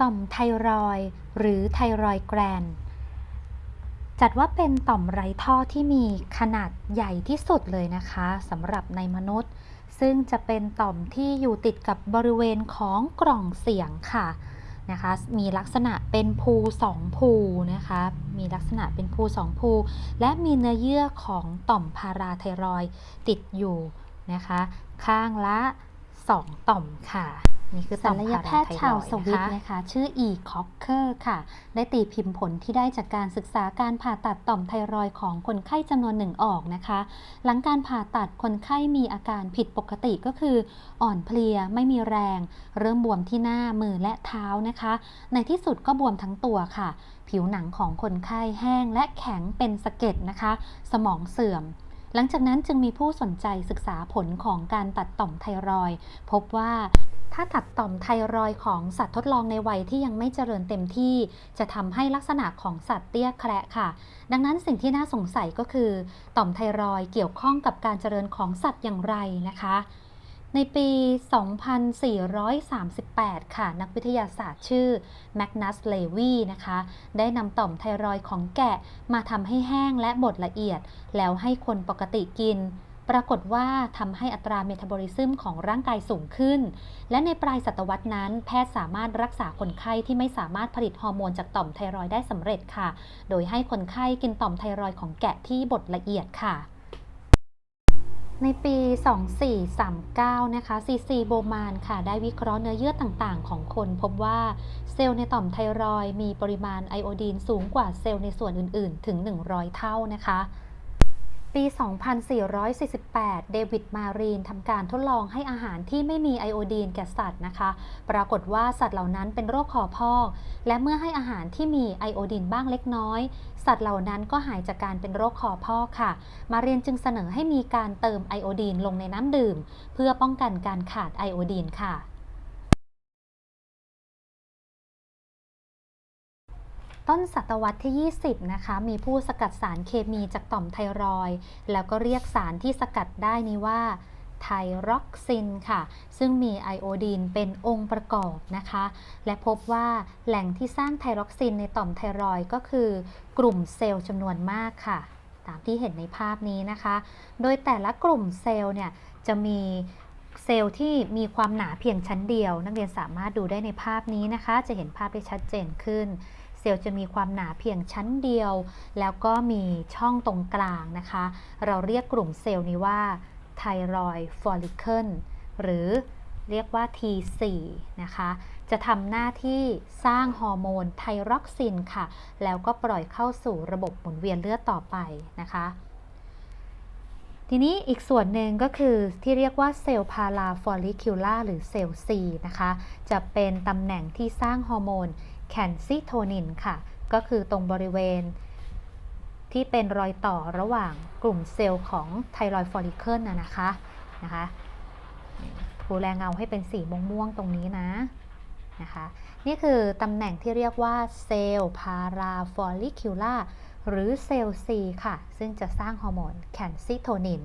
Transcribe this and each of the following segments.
ต่อมไทรอยหรือไทรอยแกรน จัดว่าเป็นต่อมไรท่อที่มีขนาดใหญ่ที่สุดเลยนะคะสำหรับในมนุษย์ ซึ่งจะเป็นต่อมที่อยู่ติดกับบริเวณของกล่องเสียงค่ะนะคะมีลักษณะเป็นภูสองภูนะคะมีลักษณะเป็นภูสองภูและมีเนื้อเยื่อของต่อมพาราไทรอยติดอยู่นะคะ ข้างละ 2 ต่อมค่ะ นี่คือศัลยแพทย์ชาวสวิตนะคะนะคะ ชื่ออีคอกเคอร์ค่ะ ได้ตีพิมพ์ผลที่ได้จากการศึกษาการผ่าตัดต่อมไทรอยของคนไข้จำนวนหนึ่งออกนะคะ หลังการผ่าตัดคนไข้มีอาการผิดปกติก็คือ อ่อนเพลียไม่มีแรง เริ่มบวมที่หน้ามือและเท้านะคะ ในที่สุดก็บวมทั้งตัวค่ะ ผิวหนังของคนไข้แห้งและแข็งเป็นสะเก็ดนะคะ สมองเสื่อม หลังจากนั้นจึงมีผู้สนใจศึกษาผลของการตัดต่อมไทรอยด์พบว่าถ้าตัดต่อมไทรอยด์ของสัตว์ทดลองในวัยที่ยังไม่เจริญเต็มที่ จะทำให้ลักษณะของสัตว์เตี้ยแคระค่ะ ดังนั้นสิ่งที่น่าสงสัยก็คือ ต่อมไทรอยด์เกี่ยวข้องกับการเจริญของสัตว์อย่างไรนะคะ ในปี 2438 ค่ะ นักวิทยาศาสตร์ชื่อแมกนัส เลวีนะคะ ได้นำต่อมไทรอยด์ของแกะมาทำให้แห้งและบดละเอียด แล้วให้คนปกติกิน ปรากฏว่าทำให้อัตราเมตาบอลิซึมของร่างกายสูงขึ้น และในปลายศตวรรษนั้น แพทย์สามารถรักษาคนไข้ที่ไม่สามารถผลิตฮอร์โมนจากต่อมไทรอยด์ได้สำเร็จค่ะ โดยให้คนไข้กินต่อมไทรอยด์ของแกะที่บดละเอียดค่ะ ในปี 2439 นะคะ ซีซีโบมานค่ะ ได้วิเคราะห์เนื้อเยื่อต่างๆ ของคนพบว่าเซลล์ในต่อมไทรอยมีปริมาณไอโอดีนสูงกว่าเซลล์ในส่วนอื่นๆ ถึง 100 เท่านะคะ ปี 2448 เดวิด มารีนทำการทดลองให้อาหารที่ไม่มีไอโอดีนแก่สัตว์นะคะ ปรากฏว่าสัตว์เหล่านั้นเป็นโรคคอพอก และเมื่อให้อาหารที่มีไอโอดีนบ้างเล็กน้อย สัตว์เหล่านั้นก็หายจากการเป็นโรคคอพอกค่ะ มารีนจึงเสนอให้มีการเติมไอโอดีนลงในน้ำดื่ม เพื่อป้องกันการขาดไอโอดีนค่ะ ต้นศตวรรษที่ 20 นะคะ มีผู้สกัดสารเคมีจากต่อมไทรอยด์แล้วก็เรียกสารที่สกัดได้นี้ว่าไทรอกซินค่ะ ซึ่งมีไอโอดีนเป็นองค์ประกอบนะคะ และพบว่าแหล่งที่สร้างไทรอกซินในต่อมไทรอยด์ก็คือกลุ่มเซลล์จำนวนมากค่ะ ตามที่เห็นในภาพนี้นะคะ โดยแต่ละกลุ่มเซลล์เนี่ยจะมีเซลล์ที่มีความหนาเพียงชั้นเดียว นักเรียนสามารถดูได้ในภาพนี้นะคะ จะเห็นภาพได้ชัดเจนขึ้น เซลล์จะมีความหนาเพียงชั้นเดียว แล้วก็มีช่องตรงกลางนะคะ เราเรียกกลุ่มเซลล์นี้ว่าไทรอยฟอลิเคิลหรือเรียกว่า T4 นะคะ จะทำหน้าที่สร้างฮอร์โมนไทรอกซินค่ะ แล้วก็ปล่อยเข้าสู่ระบบหมุนเวียนเลือดต่อไปนะคะ ทีนี้อีกส่วนหนึ่งก็คือที่เรียกว่าเซลล์พาราฟอลิคิวล่าหรือเซลล์ C นะคะ จะเป็นตำแหน่งที่สร้างฮอร์โมน แคนซิโทนินค่ะ ก็คือตรงบริเวณที่เป็นรอยต่อระหว่างกลุ่มเซลล์ของไทรอยฟอลิเคิลนะนะคะนะคะผูแรงเงาให้เป็นสีม่วงๆตรงนี้นะนะคะนี่คือตำแหน่งที่เรียกว่าเซลล์พาราฟอลิคิวลาหรือเซลล์ C ค่ะ ซึ่งจะสร้างฮอร์โมนแคนซิโทนิน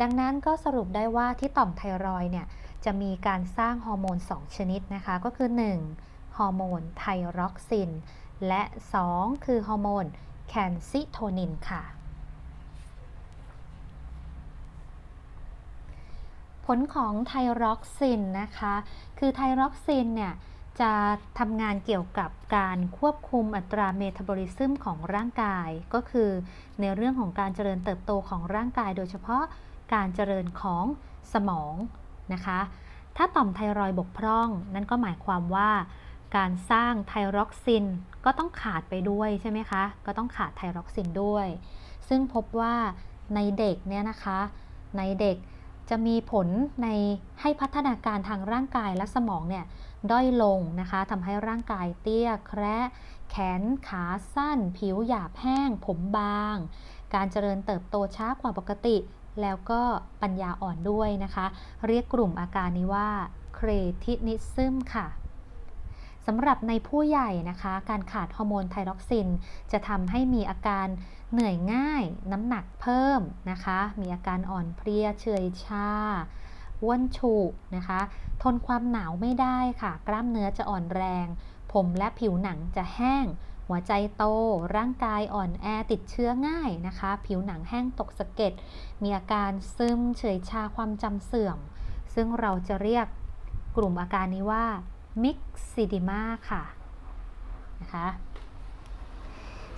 ดังนั้นก็สรุปได้ว่าที่ต่อมไทรอยเนี่ยจะมีการสร้างฮอร์โมน 2 ชนิดนะคะ ก็คือ 1. ฮอร์โมนไทรอกซิน และ 2 คือฮอร์โมนแคนซิโทนินค่ะ ผลของไทรอกซินนะคะ คือไทรอกซินเนี่ยจะทำงานเกี่ยวกับการควบคุมอัตราเมตาบอลิซึมของร่างกาย ก็คือในเรื่องของการเจริญเติบโตของร่างกาย โดยเฉพาะการเจริญของสมองนะคะ ถ้าต่อมไทรอยบกพร่อง นั่นก็หมายความว่า การสร้างไทรอกซินก็ต้องขาดไปด้วยใช่ไหมคะ ก็ต้องขาดไทรอกซินด้วย ซึ่งพบว่าในเด็กเนี่ยนะคะ ในเด็กจะมีผลในให้พัฒนาการทางร่างกายและสมองเนี่ยด้อยลงนะคะทำให้ร่างกายเตี้ยแคระแขนขาสั้น ผิวหยาบแห้ง ผมบาง การเจริญเติบโตช้ากว่าปกติ แล้วก็ปัญญาอ่อนด้วยนะคะ เรียกกลุ่มอาการนี้ว่าเครทินิซึมค่ะ สำหรับในผู้ใหญ่นะคะ การขาดฮอร์โมนไทรอกซิน จะทำให้มีอาการเหนื่อยง่าย น้ำหนักเพิ่มนะคะ มีอาการอ่อนเพลียเฉยชาอ้วนฉุนะคะ ทนความหนาวไม่ได้ค่ะ กล้ามเนื้อจะอ่อนแรง ผมและผิวหนังจะแห้ง หัวใจโต ร่างกายอ่อนแอติดเชื้อง่ายนะคะ ผิวหนังแห้งตกสะเก็ด มีอาการซึมเฉยชาความจำเสื่อม ซึ่งเราจะเรียกกลุ่มอาการนี้ว่า มิกซิดิมาค่ะนะคะ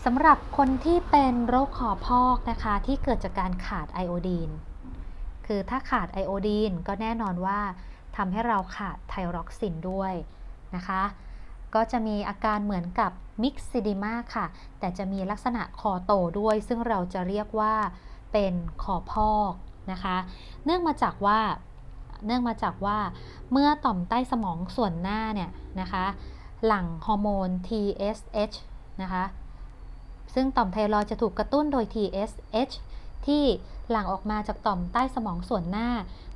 สำหรับคนที่เป็นโรคคอพอกนะคะที่เกิดจากการขาดไอโอดีน คือถ้าขาดไอโอดีนก็แน่นอนว่าทำให้เราขาดไทรอกซินด้วยนะคะ ก็จะมีอาการเหมือนกับมิกซิดิมาค่ะ แต่จะมีลักษณะคอโตด้วย ซึ่งเราจะเรียกว่าเป็นคอพอกนะคะ เนื่องมาจากว่า เนื่องมาจากว่าเมื่อต่อมใต้สมองส่วนหน้าเนี่ยนะคะหลั่งฮอร์โมน TSH นะคะซึ่งต่อมไทรอยจะถูกกระตุ้นโดย TSH ที่หลั่งออกมาจากต่อมใต้สมองส่วนหน้า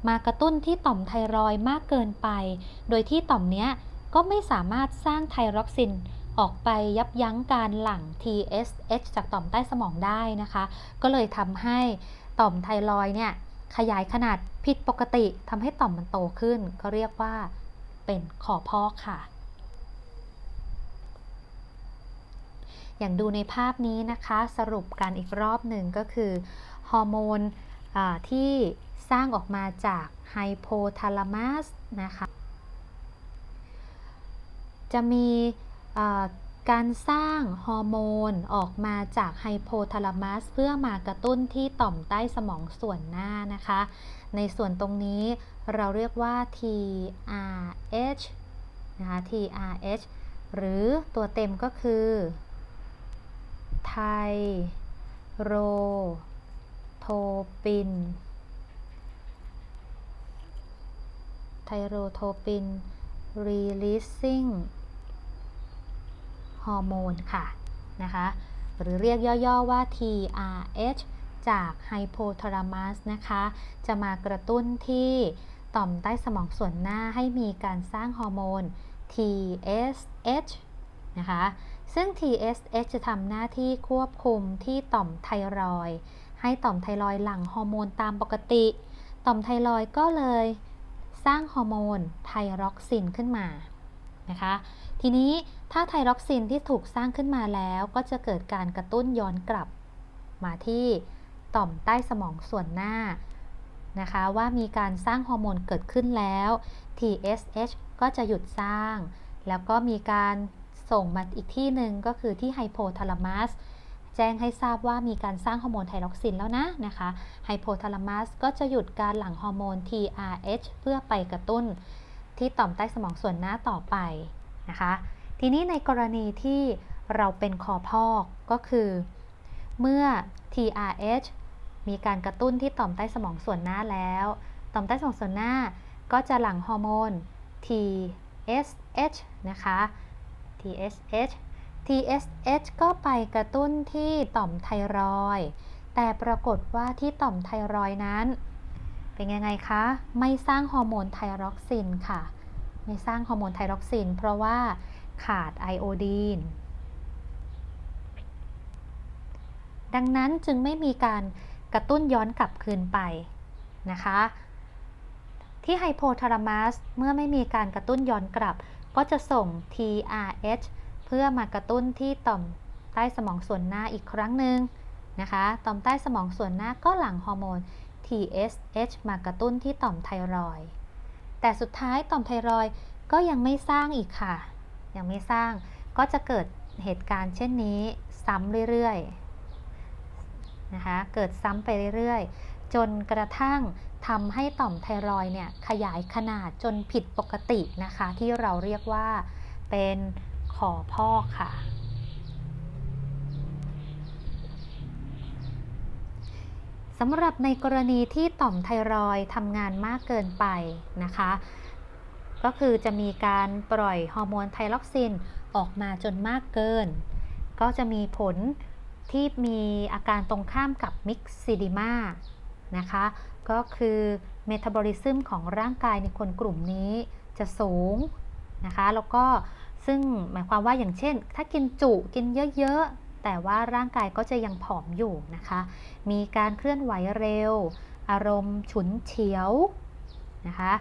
มากระตุ้นที่ต่อมไทรอยมากเกินไป โดยที่ต่อมเนี้ยก็ไม่สามารถสร้างไทรอกซินออกไปยับยั้งการหลั่ง TSH จากต่อมใต้สมองได้นะคะ ก็เลยทำให้ต่อมไทรอยเนี่ย ขยายขนาดผิดปกติทำให้ต่อมมันโตขึ้น ก็เรียกว่าเป็นขอพอกค่ะ อย่างดูในภาพนี้นะคะ สรุปกันอีกรอบหนึ่งก็คือ ฮอร์โมนที่สร้างออกมาจากไฮโพทาลามัสนะคะ จะมี การสร้างฮอร์โมนออกมาจากไฮโพทาลามัสเพื่อมากระตุ้นที่ต่อมใต้สมองส่วนหน้านะคะ ในส่วนตรงนี้เราเรียกว่า TRH นะคะ TRH หรือตัวเต็มก็คือไทโรโทปิน ไทโรโทปิน releasing ฮอร์โมนค่ะนะคะหรือเรียกย่อๆว่า TRH จากไฮโพทาลามัสนะคะ จะมากระตุ้นที่ต่อมใต้สมองส่วนหน้าให้มีการสร้างฮอร์โมน TSH นะคะ ซึ่ง TSH จะทำหน้าที่ควบคุมที่ต่อมไทรอยให้ต่อมไทรอยหลั่งฮอร์โมนตามปกติ ต่อมไทรอยก็เลย สร้างฮอร์โมนไทรอกซินขึ้นมา นะคะ ทีนี้ถ้าไทรอกซินที่ถูกสร้างขึ้นมาแล้วก็จะเกิดการกระตุ้นย้อนกลับ มาที่ต่อมใต้สมองส่วนหน้านะคะว่ามีการสร้างฮอร์โมนเกิดขึ้นแล้ว TSH ก็จะหยุดสร้าง แล้วก็มีการส่งมาอีกที่หนึ่งก็คือที่ไฮโพทาลามัสแจ้งให้ทราบว่ามีการสร้างฮอร์โมนไทรอกซินแล้วนะนะคะไฮโพทาลามัสก็จะหยุดการหลั่งฮอร์โมน TRH เพื่อไปกระตุ้น ที่ต่อมใต้สมองส่วนหน้าต่อไปนะคะ ทีนี้ในกรณีที่เราเป็นคอพอกก็คือ เมื่อ TRH มีการกระตุ้นที่ต่อมใต้สมองส่วนหน้าแล้ว ต่อมใต้สมองส่วนหน้าก็จะหลั่งฮอร์โมน TSH นะคะ TSH TSH ก็ไปกระตุ้นที่ต่อมไทรอย แต่ปรากฏว่าที่ต่อมไทรอยนั้น เป็นยังไงคะ ไม่สร้างฮอร์โมนไทรอกซินค่ะ ไม่สร้างฮอร์โมนไทรอกซิน เพราะว่าขาดไอโอดีน ดังนั้นจึงไม่มีการกระตุ้นย้อนกลับคืนไปนะคะ ที่ไฮโพทาลามัสเมื่อไม่มีการกระตุ้นย้อนกลับ ก็จะส่ง TRH เพื่อมากระตุ้นที่ต่อมใต้สมองส่วนหน้าอีกครั้งหนึ่งนะคะ ต่อมใต้สมองส่วนหน้าก็หลั่งฮอร์โมน TSH มากระตุ้นที่ต่อมไทรอยด์แต่สุดท้ายต่อมไทรอยด์ก็ยังไม่สร้างอีกค่ะ ยังไม่สร้างก็จะเกิดเหตุการณ์เช่นนี้ซ้ำเรื่อยๆนะคะเกิดซ้ำไปเรื่อยๆ จนกระทั่งทำให้ต่อมไทรอยด์เนี่ยขยายขนาดจนผิดปกตินะคะ ที่เราเรียกว่าเป็นขอพอกค่ะ สำหรับในกรณีที่ต่อมไทรอยทำงานมากเกินไปนะคะ ก็คือจะมีการปล่อยฮอร์โมนไทรอกซินออกมาจนมากเกิน ก็จะมีผลที่มีอาการตรงข้ามกับมิกซิดิมานะคะ ก็คือเมตาบอลิซึมของร่างกายในคนกลุ่มนี้จะสูงนะคะ แล้วก็ซึ่งหมายความว่าอย่างเช่น ถ้ากินจุกินเยอะๆ แต่ว่าร่างกายก็จะยังผอมอยู่นะคะ มีการเคลื่อนไหวเร็ว อารมณ์ฉุนเฉียวนะคะ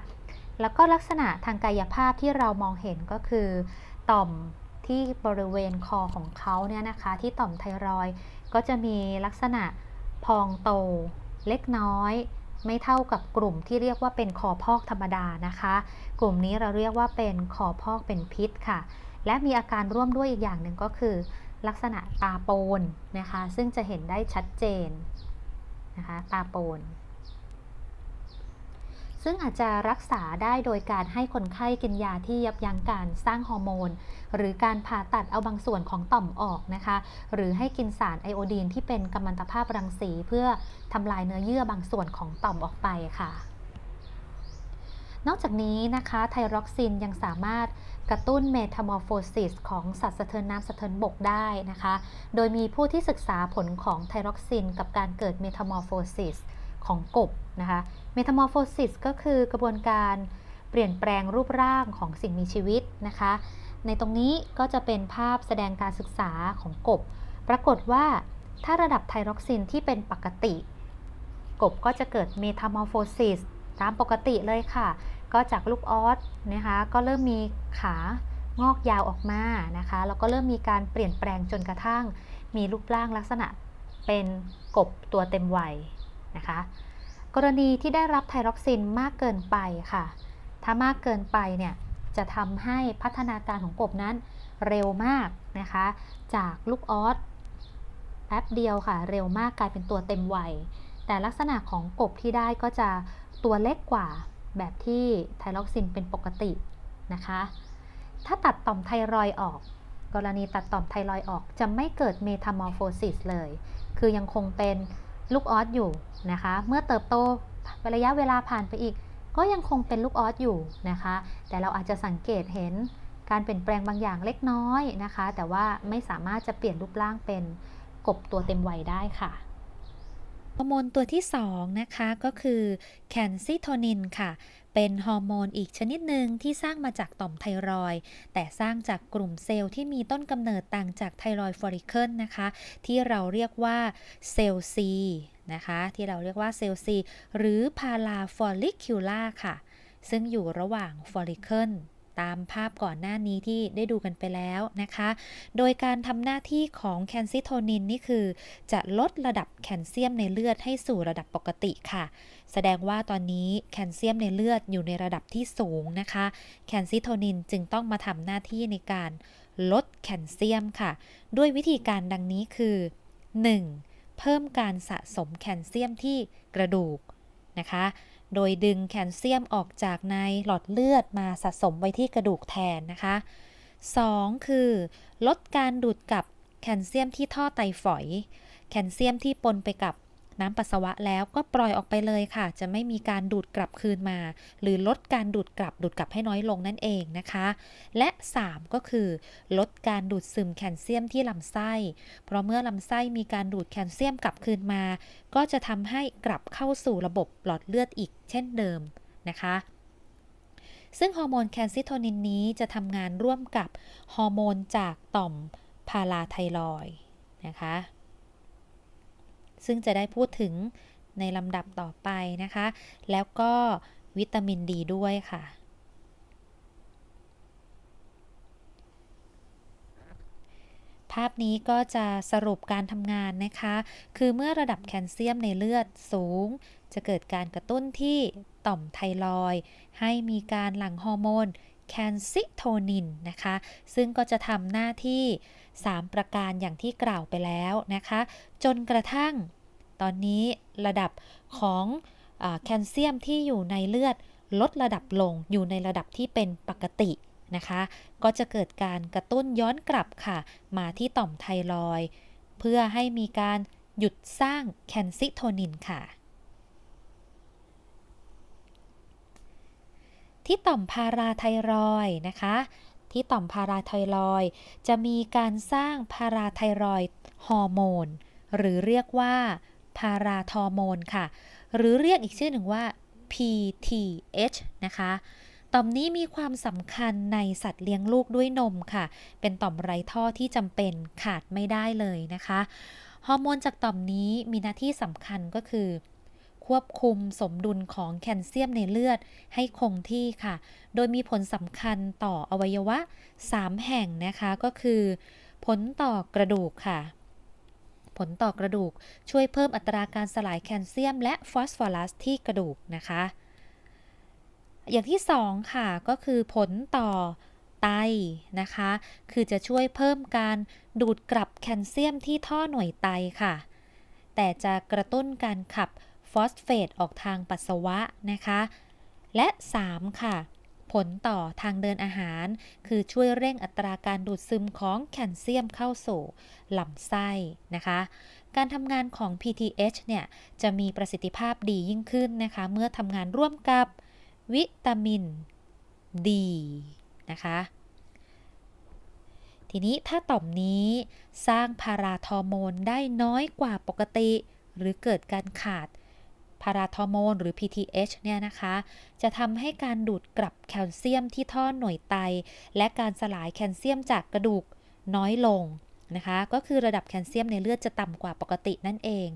แล้วก็ลักษณะทางกายภาพที่เรามองเห็นก็คือ ต่อมที่บริเวณคอของเขาเนี่ยนะคะ ที่ต่อมไทรอยก็จะมีลักษณะพองโต เล็กน้อย ไม่เท่ากับกลุ่มที่เรียกว่าเป็นคอพอกธรรมดานะคะ กลุ่มนี้เราเรียกว่าเป็นคอพอกเป็นพิษค่ะ และมีอาการร่วมด้วยอีกอย่างหนึ่งก็คือ ลักษณะตาโปนนะคะ ซึ่งจะเห็นได้ชัดเจนนะคะตาโปน ซึ่งอาจจะรักษาได้โดยการให้คนไข้กินยาที่ยับยั้งการสร้างฮอร์โมน หรือการผ่าตัดเอาบางส่วนของต่อมออกนะคะ หรือให้กินสารไอโอดีนที่เป็นกัมมันตภาพรังสี เพื่อทำลายเนื้อเยื่อบางส่วนของต่อมออกไปค่ะนอกจากนี้นะคะไทรอกซินยังสามารถ กระตุ้นเมทามอร์โฟซิสของสัตว์สะเทินน้ำสะเทินบกได้นะคะ โดยมีผู้ที่ศึกษาผลของไทรอกซิน กับการเกิดเมทามอร์โฟซิสของกบนะคะเมทามอร์โฟซิสก็คือกระบวนการเปลี่ยนแปลงรูปร่างของสิ่งมีชีวิตนะคะ ในตรงนี้ก็จะเป็นภาพแสดงการศึกษาของกบ ปรากฏว่าถ้าระดับไทรอกซินที่เป็นปกติ กบก็จะเกิดเมทามอร์โฟซิสตามปกติเลยค่ะ ก็จากลูกออสนะคะก็เริ่มมีขางอกยาวออกมานะคะแล้วก็เริ่มมีการเปลี่ยนแปลงจนกระทั่ง มีรูปร่างลักษณะเป็นกบตัวเต็มวัยนะคะ กรณีที่ได้รับไทรอกซินมากเกินไปค่ะ ถ้ามากเกินไปเนี่ยจะทำให้พัฒนาการของกบนั้นเร็วมากนะคะ จากลูกออสแป๊บเดียวค่ะ เร็วมากกลายเป็นตัวเต็มวัย แต่ลักษณะของกบที่ได้ก็จะตัวเล็กกว่า แบบที่ไทรอกซินเป็นปกตินะคะ ถ้าตัดต่อมไทรอยออก กรณีตัดต่อมไทรอยออกจะไม่เกิดเมทามอร์โฟซิสเลย คือยังคงเป็นลูกออสอยู่นะคะ เมื่อเติบโตระยะเวลาผ่านไปอีก ก็ยังคงเป็นลูกออสอยู่นะคะ แต่เราอาจจะสังเกตเห็นการเปลี่ยนแปลงบางอย่างเล็กน้อยนะคะ แต่ว่าไม่สามารถจะเปลี่ยนรูปร่างเป็นกบตัวเต็มวัยได้ค่ะ ฮอร์โมนตัวที่ 2 นะคะก็คือแคนซิโทนินค่ะ เป็นฮอร์โมนอีกชนิดหนึ่งที่สร้างมาจากต่อมไทรอยแต่สร้างจากกลุ่มเซลล์ที่มีต้นกำเนิดต่างจากไทรอยฟอลิเคิลนะคะ ที่เราเรียกว่าเซลล์ C นะคะที่เราเรียกว่าเซลล์ C หรือพาราฟอลิคิวล่าค่ะ ซึ่งอยู่ระหว่างฟอลิเคิล ตามภาพก่อนหน้านี้ที่ได้ดูกันไปแล้วนะคะ โดยการทำหน้าที่ของแคนซิโทนินนี่คือ จะลดระดับแคลเซียมในเลือดให้สู่ระดับปกติค่ะ แสดงว่าตอนนี้แคลเซียมในเลือดอยู่ในระดับที่สูงนะคะ แคนซิโทนินจึงต้องมาทำหน้าที่ในการลดแคลเซียมค่ะ ด้วยวิธีการดังนี้คือ 1. เพิ่มการสะสมแคลเซียมที่กระดูกนะคะ โดยดึงแคลเซียมออกจากในหลอดเลือดมาสะสมไว้ที่กระดูกแทนนะคะ 2. คือ ลดการดูดกลับแคลเซียมที่ท่อไตฝอย แคลเซียมที่ปนไปกับ น้ำปัสสาวะแล้วก็ปล่อยออกไปเลยค่ะ จะไม่มีการดูดกลับคืนมา หรือลดการดูดกลับดูดกลับให้น้อยลงนั่นเองนะคะ และ 3 ก็คือ ลดการดูดซึมแคลเซียมที่ลำไส้ เพราะเมื่อลำไส้มีการดูดแคลเซียมกลับคืนมา ก็จะทำให้กลับเข้าสู่ระบบหลอดเลือดอีกเช่นเดิมนะคะซึ่งฮอร์โมนแคลซิโทนินนี้จะทำงานร่วมกับฮอร์โมนจากต่อมพาราไทรอยนะคะ ซึ่งจะได้พูดถึงในลำดับต่อไปนะคะ แล้วก็วิตามินดีด้วยค่ะ ภาพนี้ก็จะสรุปการทำงานนะคะ คือเมื่อระดับแคลเซียมในเลือดสูง จะเกิดการกระตุ้นที่ต่อมไทรอยให้มีการหลั่งฮอร์โมนแคนซิโทนินนะคะ ซึ่งก็จะทำหน้าที่ 3 ประการอย่างที่กล่าวไปแล้วนะคะ จนกระทั่ง ตอนนี้ระดับของอแคลเซียมที่อยู่ในเลือดลดระดับลงอยู่ในระดับที่เป็นปกตินะคะ ก็จะเกิดการกระตุ้นย้อนกลับค่ะ มาที่ต่อมไทรอยเพื่อให้มีการหยุดสร้างแคนซิโทนินค่ะ ที่ต่อมพาราไทรอยนะคะ ที่ต่อมพาราไทรอยจะมีการสร้างพาราไทรอยฮอร์โมน หรือเรียกว่า พาราทอร์โมนค่ะ หรือเรียกอีกชื่อหนึ่งว่า PTH นะคะต่อมนี้มีความสำคัญในสัตว์เลี้ยงลูกด้วยนมค่ะ เป็นต่อมไรท่อที่จำเป็นขาดไม่ได้เลยนะคะ ฮอร์โมนจากต่อมนี้มีหน้าที่สำคัญก็คือ ควบคุมสมดุลของแคลเซียมในเลือดให้คงที่ค่ะ โดยมีผลสำคัญต่ออวัยวะ 3 แห่งนะคะก็คือ ผลต่อกระดูกค่ะ ผลต่อกระดูก ช่วยเพิ่มอัตราการสลายแคลเซียม และฟอสฟอรัสที่กระดูกนะคะ อย่างที่ 2 ค่ะก็คือผลต่อไตนะคะ คือจะช่วยเพิ่มการดูดกลับแคลเซียมที่ท่อหน่วยไตค่ะ แต่จะกระตุ้นการขับฟอสเฟตออกทางปัสสาวะนะคะ และ 3 ค่ะ ผลต่อทางเดินอาหาร คือช่วยเร่งอัตราการดูดซึมของแคลเซียมเข้าสู่ลำไส้นะคะ การทำงานของ PTH เนี่ย จะมีประสิทธิภาพดียิ่งขึ้นนะคะ เมื่อทำงานร่วมกับวิตามินดีนะคะ ทีนี้ถ้าต่อมนี้สร้างพาราทอร์โมนได้น้อยกว่าปกติ หรือเกิดการขาด พาราทอร์โมน หรือ PTH เนี่ยนะคะ จะทำให้การดูดกลับแคลเซียมที่ท่อหน่วยไต และการสลายแคลเซียมจากกระดูกน้อยลงนะคะ ก็คือระดับแคลเซียมในเลือดจะต่ำกว่าปกตินั่นเอง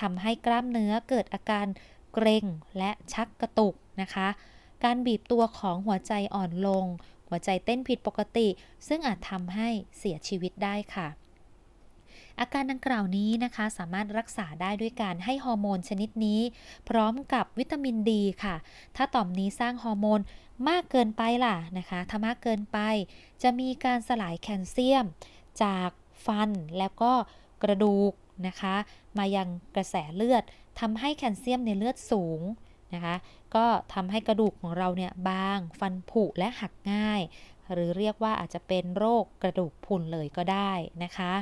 ทำให้กล้ามเนื้อเกิดอาการเกร็งและชักกระตุกนะคะ การบีบตัวของหัวใจอ่อนลง หัวใจเต้นผิดปกติ ซึ่งอาจทำให้เสียชีวิตได้ค่ะ อาการดังกล่าวนี้นะคะ สามารถรักษาได้ด้วยการให้ฮอร์โมนชนิดนี้ พร้อมกับวิตามินดีค่ะ ถ้าต่อมนี้สร้างฮอร์โมนมากเกินไปล่ะนะคะ ถ้ามากเกินไป จะมีการสลายแคลเซียม จากฟันแล้วก็กระดูกนะคะ มายังกระแสเลือดทำให้แคลเซียมในเลือดสูงนะคะ ก็ทำให้กระดูกของเราเนี่ยบาง ฟันผุและหักง่าย หรือเรียกว่าอาจจะเป็นโรคกระดูกพุนเลยก็ได้นะคะ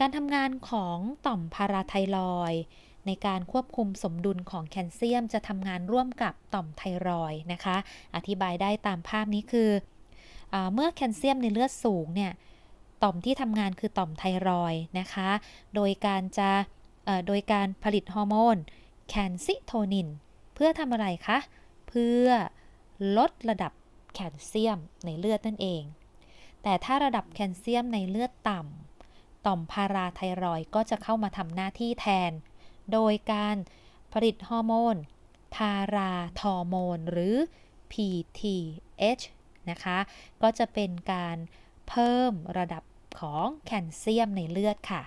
การทำงานของต่อมพาราไทรอยในการควบคุมสมดุลของแคลเซียม จะทำงานร่วมกับต่อมไทรอยนะคะ อธิบายได้ตามภาพนี้คืออเมื่อแคลเซียมในเลือดสูงเนี่ยต่อมที่ทำงานคือต่อมไทรอยนะคะ โดยการจะโดยการผลิตฮอร์โมนแคลซิโทนิน เพื่อทำอะไรคะ เพื่อลดระดับแคลเซียมในเลือดนั่นเอง แต่ถ้าระดับแคลเซียมในเลือดต่ำ ต่อมพาราไทรอยก็จะเข้ามาทำหน้าที่แทน โดยการผลิตฮอร์โมน พาราทอร์โมน หรือ PTH นะคะ ก็จะเป็นการเพิ่มระดับของแคลเซียมในเลือดค่ะ